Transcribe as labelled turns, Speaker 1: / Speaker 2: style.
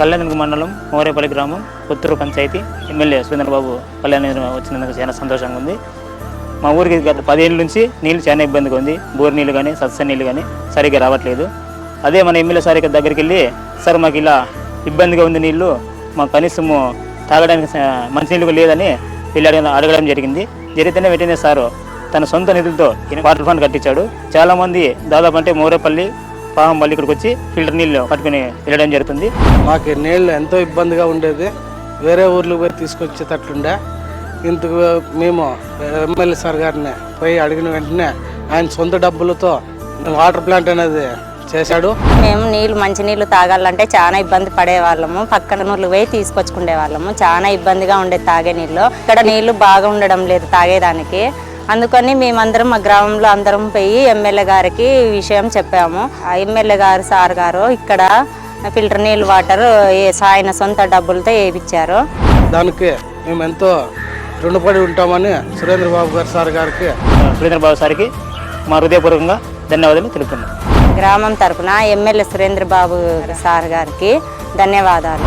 Speaker 1: కళ్యాణ మండలం మోరేపల్లి గ్రామం పుత్తూరు పంచాయతీ ఎమ్మెల్యే సురేంద్రబాబు కళ్యాణ వచ్చినందుకు చాలా సంతోషంగా ఉంది. మా ఊరికి గత పదిహేనుల నుంచి నీళ్ళు చాలా ఇబ్బందిగా ఉంది. బోర్ నీళ్ళు కానీ సత్స నీళ్ళు కానీ సరిగ్గా రావట్లేదు. అదే మన ఎమ్మెల్యే సార్ ఇక్కడ దగ్గరికి వెళ్ళి సార్ మాకు ఇలా ఇబ్బందిగా ఉంది నీళ్ళు. మాకు కనీసము తాగడానికి మంచి మంచినీళ్ళు కూడా లేదని వెళ్ళి అడగ అడగడం జరిగింది. జరిగితేనే వెంటనే సారు తన సొంత నిధులతో వాటర్ ఫండ్ కట్టించాడు. చాలామంది దాదాపు అంటే మోరేపల్లి పాహంపల్లి ఇక్కడికి వచ్చి ఫిల్టర్ నీళ్ళు పట్టుకుని వెళ్ళడం జరుగుతుంది.
Speaker 2: మాకు నీళ్ళు ఎంతో ఇబ్బందిగా ఉండేది. వేరే ఊర్లకు పోయి తీసుకొచ్చేటట్లుండే. ఇంతకు మేము ఎమ్మెల్యే సార్ గారిని పోయి అడిగిన వెంటనే ఆయన సొంత డబ్బులతో వాటర్ ప్లాంట్ అనేది చేశాడు.
Speaker 3: మేము నీళ్ళు మంచి నీళ్ళు తాగాలంటే చాలా ఇబ్బంది పడే వాళ్ళము పక్కన ఊర్లు పోయి తీసుకొచ్చుకునే వాళ్ళము చాలా ఇబ్బందిగా ఉండేది తాగే నీళ్ళు. ఇక్కడ నీళ్ళు బాగా ఉండడం లేదు తాగేదానికి. అందుకని మేమందరం మా గ్రామంలో అందరం పోయి ఎమ్మెల్యే గారికి ఈ విషయం చెప్పాము. ఆ ఎమ్మెల్యే గారు సార్ గారు ఇక్కడ ఫిల్టర్ నీళ్ళు వాటర్ ఆయన సొంత డబ్బులతో వేయించారు.
Speaker 2: దానికి మేము ఎంతో రుణపడి ఉంటామని సురేంద్ర బాబు గారు సార్ గారికి
Speaker 1: సురేంద్రబాబు సార్కి మా హృదయపూర్వకంగా ధన్యవాదాలు తెలుపుతున్నాం.
Speaker 3: గ్రామం తరపున ఎమ్మెల్యే సురేంద్ర బాబు సార్ గారికి ధన్యవాదాలు.